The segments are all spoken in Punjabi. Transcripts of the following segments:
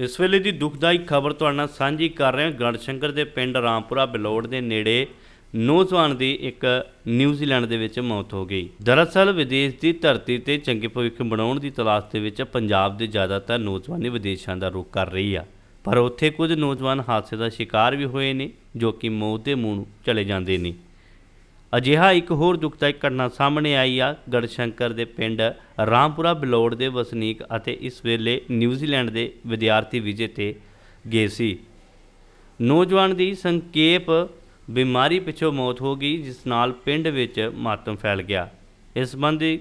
ਇਸ ਵੇਲੇ ਦੀ ਦੁਖਦਾਈ ਖਬਰ ਤੁਹਾਡੇ ਨਾਲ ਸਾਂਝੀ ਕਰ ਰਹੇ ਹਾਂ। ਗੜਸ਼ੰਕਰ ਦੇ ਪਿੰਡ ਰਾਮਪੁਰਾ ਬਿਲੋੜ ਦੇ ਨੇੜੇ ਨੌਜਵਾਨ ਦੀ ਇੱਕ ਨਿਊਜ਼ੀਲੈਂਡ ਦੇ ਵਿੱਚ ਮੌਤ ਹੋ ਗਈ। ਦਰਅਸਲ ਵਿਦੇਸ਼ ਦੀ ਧਰਤੀ ਤੇ ਚੰਗੇ ਭਵਿੱਖ ਬਣਾਉਣ ਦੀ ਤਲਾਸ਼ ਦੇ ਵਿੱਚ ਪੰਜਾਬ ਦੇ ਜ਼ਿਆਦਾਤਰ ਨੌਜਵਾਨੀ ਵਿਦੇਸ਼ਾਂ ਦਾ ਰੁਖ ਕਰ ਰਹੀ ਆ। ਪਰ ਉੱਥੇ ਕੁਝ ਨੌਜਵਾਨ ਹਾਦਸੇ ਦਾ ਸ਼ਿਕਾਰ ਵੀ ਹੋਏ ਨੇ, ਜੋ ਕਿ ਮੌਤ ਦੇ ਮੂੰਹ ਨੂੰ ਚਲੇ ਜਾਂਦੇ ਨੇ। ਅਜਿਹਾ ਇੱਕ ਹੋਰ ਦੁਖਦਾਇਕ ਘਟਨਾ ਸਾਹਮਣੇ ਆਈ ਆ ਗੜਸ਼ੰਕਰ ਦੇ ਪਿੰਡ ਰਾਮਪੁਰਾ ਬਲੌੜ ਦੇ ਵਸਨੀਕ ਅਤੇ ਇਸ ਵੇਲੇ ਨਿਊਜ਼ੀਲੈਂਡ ਦੇ ਵਿਦਿਆਰਥੀ ਵਿਜੇ ਤੇ ਗਏ ਸੀ। ਨੌਜਵਾਨ ਦੀ ਸੰਖੇਪ ਬਿਮਾਰੀ ਪਿੱਛੋਂ ਮੌਤ ਹੋ ਗਈ, ਜਿਸ ਨਾਲ ਪਿੰਡ ਵਿੱਚ ਮਾਤਮ ਫੈਲ ਗਿਆ। ਇਸ ਸੰਬੰਧੀ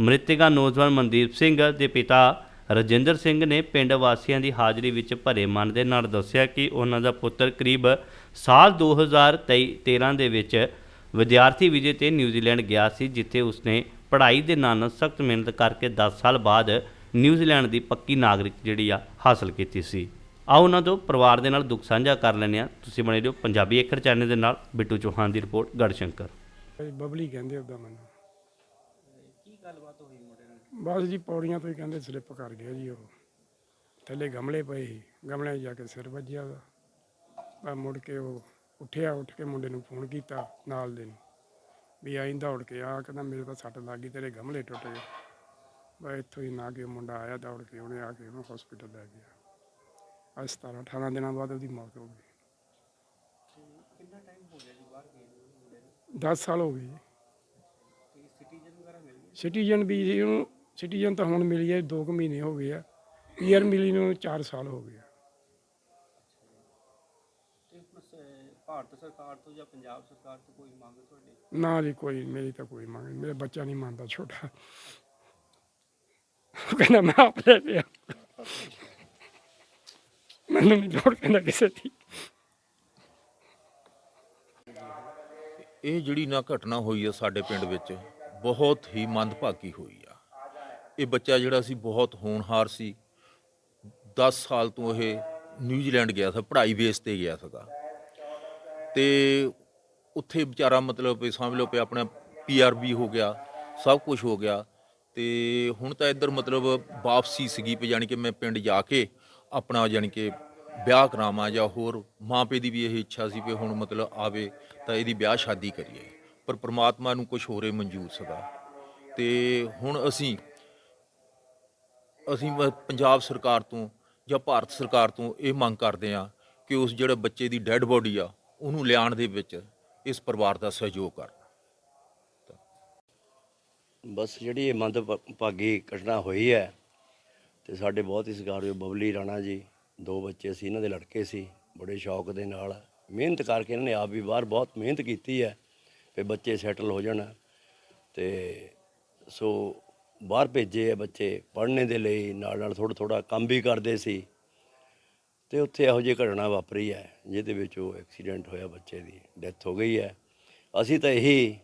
ਮ੍ਰਿਤਕਾ ਨੌਜਵਾਨ ਮਨਦੀਪ ਸਿੰਘ ਦੇ ਪਿਤਾ ਰਜਿੰਦਰ ਸਿੰਘ ਨੇ ਪਿੰਡ ਵਾਸੀਆਂ ਦੀ ਹਾਜ਼ਰੀ ਵਿੱਚ ਭਰੇ ਮਨ ਦੇ ਨਾਲ ਦੱਸਿਆ ਕਿ ਉਹਨਾਂ ਦਾ ਪੁੱਤਰ ਕਰੀਬ ਸਾਲ 2013 ਦੇ ਵਿੱਚ ਵਿਦਿਆਰਥੀ ਵਿਜੇ ਤੇ ਨਿਊਜ਼ੀਲੈਂਡ ਗਿਆ ਸੀ, ਜਿੱਥੇ ਉਸਨੇ ਪੜ੍ਹਾਈ ਦੇ ਨਾਲ ਨਾਲ ਸਖਤ ਮਿਹਨਤ ਕਰਕੇ 10 ਸਾਲ ਬਾਅਦ ਨਿਊਜ਼ੀਲੈਂਡ ਦੀ ਪੱਕੀ ਨਾਗਰਿਕ ਜਿਹੜੀ ਆ, ਹਾਸਲ ਕੀਤੀ ਸੀ। ਆਓ ਉਹਨਾਂ ਤੋਂ ਪਰਿਵਾਰ ਦੇ ਨਾਲ ਦੁੱਖ ਸਾਂਝਾ ਕਰ ਲੈਂਦੇ ਆ ਤੁਸੀਂ ਬਣੇ ਰਹੋ ਪੰਜਾਬੀ ਏਕੜ ਚੈਨਲ ਦੇ ਨਾਲ, ਬਿੱਟੂ ਚੌਹਾਨ ਦੀ ਰਿਪੋਰਟ, ਗੜਸ਼ੰਕਰ। ਬਬਲੀ ਕਹਿੰਦੇ ਉਹਦਾ ਮੈਨੂੰ। ਕੀ ਗੱਲਬਾਤ ਹੋਈ ਮੁੰਡੇ ਬਸ ਜੀ, ਪੌੜੀਆਂ ਤੋਂ ਹੀ ਕਹਿੰਦੇ ਸਲਿੱਪ ਕਰ ਗਿਆ ਜੀ ਉਹ। ਥੱਲੇ ਗਮਲੇ ਪਏ ਸੀ ਜਾ ਕੇ ਸਿਰ ਵੱਜਿਆ ਉਹਦਾ। ਮੁੜ ਕੇ ਉਹ ਉੱਠਿਆ ਉੱਠ ਕੇ ਮੁੰਡੇ ਨੂੰ ਫੋਨ ਕੀਤਾ ਨਾਲ ਦੇ ਨੂੰ ਵੀ ਆਈਂ ਦੌੜ ਕੇ ਆ ਕਹਿੰਦਾ ਮੇਰੇ ਤਾਂ ਸੱਟ ਲੱਗ ਗਈ ਤੇਰੇ ਗਮਲੇ ਟੁੱਟ ਗਏ। ਬਸ ਇੱਥੋਂ ਹੀ ਨਾ ਕਿ ਮੁੰਡਾ ਆਇਆ ਦੌੜ ਕੇ ਉਹਨੇ ਆ ਕੇ ਉਹਨੂੰ ਹਸਪੀਟਲ ਲੈ ਗਿਆ। ਅੱਜ 17 18 ਦਿਨਾਂ ਬਾਅਦ ਉਹਦੀ ਮੌਤ ਹੋ ਗਈ। ਕਿੰਨਾ ਟਾਈਮ ਹੋ ਗਿਆ ਜੀ ਬਾਹਰ ਗਏ 10 ਸਾਲ ਹੋ ਗਏ ਸਿਟੀਜ਼ਨ ਵੀ ਜੀ ਉਹਨੂੰ ਸਿਟੀਜ਼ਨ ਤਾਂ ਹੁਣ ਮਿਲੀ ਹੈ 2 ਮਹੀਨੇ ਹੋ ਗਏ ਆ। ਪੀਆਰ ਮਿਲੀ ਨੂੰ 4 ਸਾਲ ਹੋ ਗਏ ਆ ਤੇ ਹੁਣ ਸ- ਭਾਰਤ ਸਰਕਾਰ ਤੋਂ ਜਾਂ ਪੰਜਾਬ ਸਰਕਾਰ ਤੋਂ ਕੋਈ ਮੰਗ ਤੁਹਾਡੀ? ਨਾ ਜੀ ਕੋਈ ਮੇਰੀ ਤਾਂ ਕੋਈ ਮੰਗ ਨਹੀਂ ਮੇਰਾ ਬੱਚਾ ਨਹੀਂ ਮੰਨਦਾ ਛੋਟਾ। ਉਹ ਕਹਿੰਦਾ ਮੈਂ ਆਪ ਲੈ ਲਿਆ। ਮੈਨੂੰ ਨਹੀਂ ਲੋੜ ਕਹਿੰਦਾ ਕਿਸੇ ਦੀ। ਇਹ ਜਿਹੜੀ ਨਾ ਘਟਨਾ ਹੋਈ ਆ ਸਾਡੇ ਪਿੰਡ ਵਿੱਚ ਬਹੁਤ ਹੀ ਮੰਦਭਾਗੀ ਹੋਈ ਆ। ਇਹ ਬੱਚਾ ਜਿਹੜਾ ਸੀ ਬਹੁਤ ਹੋਣਹਾਰ ਸੀ। 10 ਸਾਲ ਤੋਂ ਇਹ ਨਿਊਜ਼ੀਲੈਂਡ ਗਿਆ ਸੀ ਪੜ੍ਹਾਈ ਬੇਸ ਤੇ ਗਿਆ ਸੀਗਾ। ਤੇ ਉੱਥੇ ਵਿਚਾਰਾ ਮਤਲਬ ਵੀ ਸਮਝ ਲਓ ਕਿ ਆਪਣਾ ਪੀਆਰਬੀ ਹੋ ਗਿਆ, ਸਭ ਕੁਝ ਹੋ ਗਿਆ। ਤੇ ਹੁਣ ਤਾਂ ਇੱਧਰ ਮਤਲਬ ਵਾਪਸੀ ਸੀਗੀ ਵੀ ਜਾਣੀ ਕਿ ਮੈਂ ਪਿੰਡ ਜਾ ਕੇ ਆਪਣਾ ਜਾਣੀ ਕਿ ਵਿਆਹ ਕਰਾਵਾਂ ਜਾਂ ਹੋਰ ਮਾਂ ਪਿਓ ਦੀ ਵੀ ਇਹ ਇੱਛਾ ਸੀ ਵੀ ਹੁਣ ਮਤਲਬ ਆਵੇ ਤਾਂ ਇਹਦੀ ਵਿਆਹ ਸ਼ਾਦੀ ਕਰੀਏ। ਪਰ ਪ੍ਰਮਾਤਮਾ ਨੂੰ ਕੁਝ ਹੋਰੇ ਮਨਜ਼ੂਰ ਸੀਗਾ। ਤੇ ਹੁਣ ਅਸੀਂ ਅਸੀਂ ਪੰਜਾਬ ਸਰਕਾਰ ਤੋਂ ਜਾਂ ਭਾਰਤ ਸਰਕਾਰ ਤੋਂ ਇਹ ਮੰਗ ਕਰਦੇ ਆ ਕਿ ਉਸ ਜਿਹੜੇ ਬੱਚੇ ਦੀ ਡੈੱਡ ਬੋਡੀ ਆ ਉਹਨੂੰ ਲਿਆਉਣ ਦੇ ਵਿੱਚ ਇਸ ਪਰਿਵਾਰ ਦਾ ਸਹਿਯੋਗ ਕਰਨ। ਬਸ ਜਿਹੜੀ ਇਹ ਮੰਦਭਾਗੀ ਘਟਨਾ ਹੋਈ ਹੈ ਤੇ ਸਾਡੇ ਬਹੁਤ ਹੀ ਸਤਿਕਾਰਯੋਗ ਬਬਲੀ ਰਾਣਾ ਜੀ, ਦੋ ਬੱਚੇ ਸੀ, ਇਹਨਾਂ ਦੇ ਲੜਕੇ ਸੀ, ਬੜੇ ਸ਼ੌਕ ਦੇ ਨਾਲ, ਮਿਹਨਤ ਕਰਕੇ ਇਹਨਾਂ ਨੇ ਆਪ ਵੀ ਬਾਹਰ ਬਹੁਤ ਮਿਹਨਤ ਕੀਤੀ ਹੈ ਵੀ ਬੱਚੇ ਸੈਟਲ ਹੋ ਜਾਣ ਤੇ ਸੋ ਬਾਹਰ ਭੇਜੇ ਆ ਬੱਚੇ ਪੜ੍ਹਨੇ ਦੇ ਲਈ ਨਾਲ ਨਾਲ ਥੋੜਾ ਥੋੜਾ ਕੰਮ ਵੀ ਕਰਦੇ ਸੀ। ਤੇ ਉੱਥੇ ਇਹੋ ਜਿਹੀ ਘਟਨਾ ਵਾਪਰੀ ਹੈ, ਜਿਹਦੇ ਵਿੱਚ ਉਹ ਐਕਸੀਡੈਂਟ ਹੋਇਆ ਬੱਚੇ ਦੀ ਡੈਥ ਹੋ ਗਈ ਹੈ। ਅਸੀਂ ਤਾਂ ਇਹੀ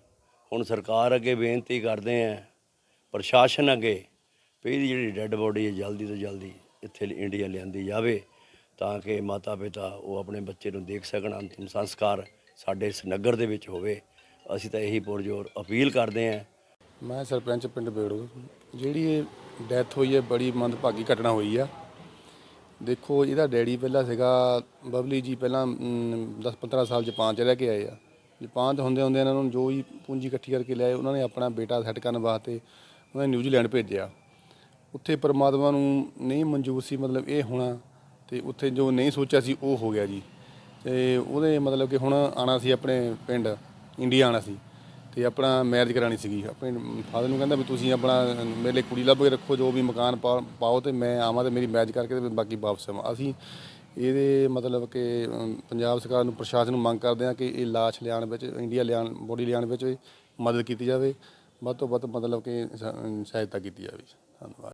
ਹੁਣ ਸਰਕਾਰ ਅੱਗੇ ਬੇਨਤੀ ਕਰਦੇ ਆਂ ਪ੍ਰਸ਼ਾਸਨ ਅੱਗੇ, ਵੀ ਇਹਦੀ ਜਿਹੜੀ ਡੈੱਡ ਬੋਡੀ ਹੈ, ਜਲਦੀ ਤੋਂ ਜਲਦੀ ਇੱਥੇ ਇੰਡੀਆ ਲਿਆਂਦੀ ਜਾਵੇ, ਤਾਂ ਕਿ ਮਾਤਾ ਪਿਤਾ ਉਹ ਆਪਣੇ ਬੱਚੇ ਨੂੰ ਦੇਖ ਸਕਣ, ਅੰਤਿਮ ਸੰਸਕਾਰ ਸਾਡੇ ਇਸ ਨਗਰ ਦੇ ਵਿੱਚ ਹੋਵੇ। ਅਸੀਂ ਤਾਂ ਇਹੀ ਪੁਰਜੋਰ ਅਪੀਲ ਕਰਦੇ ਆਂ ਮੈਂ ਸਰਪੰਚ ਪਿੰਡ ਬੇੜੂ, ਜਿਹੜੀ ਇਹ ਡੈਥ ਹੋਈ ਹੈ, ਬੜੀ ਮੰਦਭਾਗੀ ਘਟਨਾ ਹੋਈ ਆ। ਦੇਖੋ ਇਹਦਾ ਡੈਡੀ ਪਹਿਲਾਂ ਸੀਗਾ, ਬਬਲੀ ਜੀ ਪਹਿਲਾਂ 10-15 ਸਾਲ ਜਾਪਾਨ ਚ ਰਹਿ ਕੇ ਆਏ ਆ। ਜਾਪਾਨ ਚ ਹੁੰਦੇ ਹੁੰਦੇ ਇਹਨਾਂ ਨੂੰ ਜੋ ਹੀ ਪੂੰਜੀ ਇਕੱਠੀ ਕਰਕੇ ਲਿਆਏ, ਉਹਨਾਂ ਨੇ ਆਪਣਾ ਬੇਟਾ ਸੈੱਟ ਕਰਨ ਵਾਸਤੇ ਉਹਨਾਂ ਨੇ ਨਿਊਜ਼ੀਲੈਂਡ ਭੇਜਿਆ। ਉੱਥੇ ਪਰਮਾਤਮਾ ਨੂੰ ਨਹੀਂ ਮਨਜ਼ੂਰ ਸੀ ਮਤਲਬ ਇਹ ਹੋਣਾ ਤੇ ਉੱਥੇ ਜੋ ਨਹੀਂ ਸੋਚਿਆ ਸੀ ਉਹ ਹੋ ਗਿਆ ਜੀ। ਤੇ ਉਹਦੇ ਮਤਲਬ ਕਿ ਹੁਣ ਆਣਾ ਸੀ ਆਪਣੇ ਪਿੰਡ, ਇੰਡੀਆ ਆਣਾ ਸੀ। ਤੇ ਆਪਣਾ ਮੈਰਿਜ ਕਰਾਣੀ ਸੀਗੀ। ਆਪਣੇ ਫਾਦਰ ਨੂੰ ਕਹਿੰਦਾ ਵੀ ਤੁਸੀਂ ਆਪਣਾ ਮੇਰੇ ਲਈ ਕੁੜੀ ਲੱਭ ਕੇ ਰੱਖੋ ਜੋ ਵੀ ਮਕਾਨ ਪਾ- ਪਾਓ ਤੇ ਮੈਂ ਆਵਾਂ ਤੇ ਮੇਰੀ ਮੈਰਿਜ ਕਰਕੇ ਤੇ ਬਾਕੀ ਵਾਪਸ ਆਵਾਂ। ਅਸੀਂ ਇਹਦੇ ਮਤਲਬ ਕਿ ਅਮ, ਪੰਜਾਬ ਸਰਕਾਰ ਨੂੰ ਪ੍ਰਸ਼ਾਸਨ ਨੂੰ ਮੰਗ ਕਰਦੇ ਹਾਂ ਕਿ ਇਹ ਲਾਸ਼ ਲਿਆਉਣ ਵਿੱਚ ਇੰਡੀਆ ਲਿਆਉਣ ਬੋਡੀ ਲਿਆਉਣ ਵਿੱਚ ਮਦਦ ਕੀਤੀ ਜਾਵੇ। ਵੱਧ ਤੋਂ ਵੱਧ ਮਤਲਬ ਕਿ ਸਹਾਇਤਾ ਕੀਤੀ ਜਾਵੇ। ਧੰਨਵਾਦ।